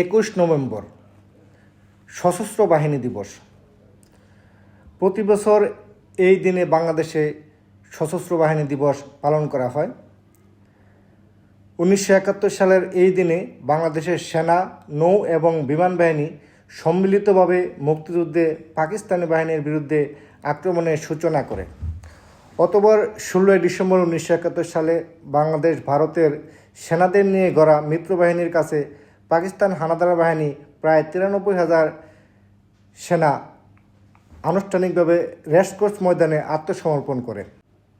একুশ নভেম্বর সশস্ত্র বাহিনী দিবস। প্রতি বছর এই দিনে বাংলাদেশে সশস্ত্র বাহিনী দিবস পালন করা হয়। উনিশশো একাত্তর সালের এই দিনে বাংলাদেশের সেনা, নৌ এবং বিমান বাহিনী সম্মিলিতভাবে মুক্তিযুদ্ধে পাকিস্তানি বাহিনীর বিরুদ্ধে আক্রমণের সূচনা করে। অতবার ষোলোই ডিসেম্বর উনিশশো একাত্তর সালে বাংলাদেশ, ভারতের সেনাদের নিয়ে গড়া মিত্রবাহিনীর কাছে পাকিস্তান হানাদার বাহিনী প্রায় তিরানব্বই হাজার সেনা আনুষ্ঠানিকভাবে রেসকোর্স ময়দানে আত্মসমর্পণ করে।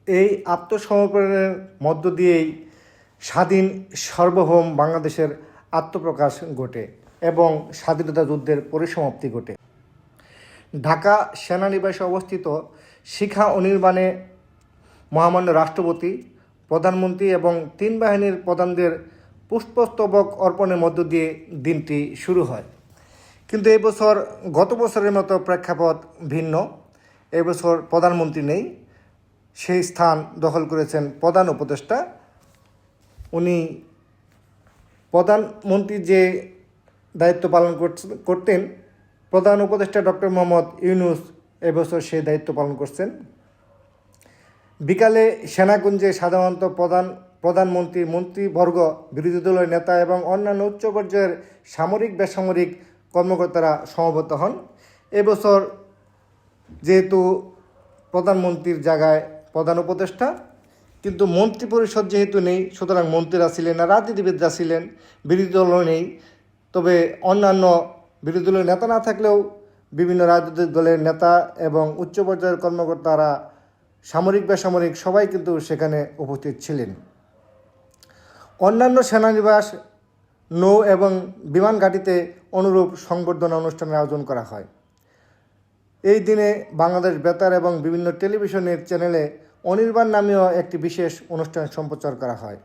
এই আত্মসমর্পণের মধ্য দিয়েই স্বাধীন সার্বভৌম বাংলাদেশের আত্মপ্রকাশ ঘটে এবং স্বাধীনতা যুদ্ধের পরিসমাপ্তি ঘটে। ঢাকা সেনানিবাসে অবস্থিত শিখা অনির্বাণে মহামান্য রাষ্ট্রপতি, প্রধানমন্ত্রী এবং তিন বাহিনীর প্রধানদের পুষ্পস্তবক অর্পণের মধ্য দিয়ে দিনটি শুরু হয়। কিন্তু এবছর গত বছরের মতো প্রেক্ষাপট ভিন্ন। এবছর প্রধানমন্ত্রী নেই, সেই স্থান দখল করেছেন প্রধান উপদেষ্টা। উনি প্রধানমন্ত্রী যে দায়িত্ব পালন করতেন, প্রধান উপদেষ্টা ডক্টর মোহাম্মদ ইউনুস এবছর সেই দায়িত্ব পালন করছেন। বিকালে সেনাকুঞ্জে সাধারণত প্রধান প্রধানমন্ত্রী, মন্ত্রীবর্গ, বিরোধী দলের নেতা এবং অন্যান্য উচ্চ পর্যায়ের সামরিক, বেসামরিক কর্মকর্তারা সমবেত হন। এবছর যেহেতু প্রধানমন্ত্রীর জায়গায় প্রধান উপদেষ্টা, কিন্তু মন্ত্রী পরিষদ যেহেতু নেই, সুতরাং মন্ত্রীরা ছিলেন না, রাজনীতিবিদরা ছিলেন, বিরোধী দলও নেই। তবে অন্যান্য বিরোধী দলের নেতা না থাকলেও বিভিন্ন রাজনৈতিক দলের নেতা এবং উচ্চ পর্যায়ের কর্মকর্তারা সামরিক, বেসামরিক সবাই কিন্তু সেখানে উপস্থিত ছিলেন। অন্যান্য সেনানিবাস, নৌ এবং বিমান ঘাঁটিতে অনুরূপ সংবর্ধনা অনুষ্ঠানের আয়োজন করা হয়। এই দিনে বাংলাদেশ বেতার এবং বিভিন্ন টেলিভিশনের চ্যানেলে অনির্বাণ নামীয় একটি বিশেষ অনুষ্ঠান সম্প্রচার করা হয়।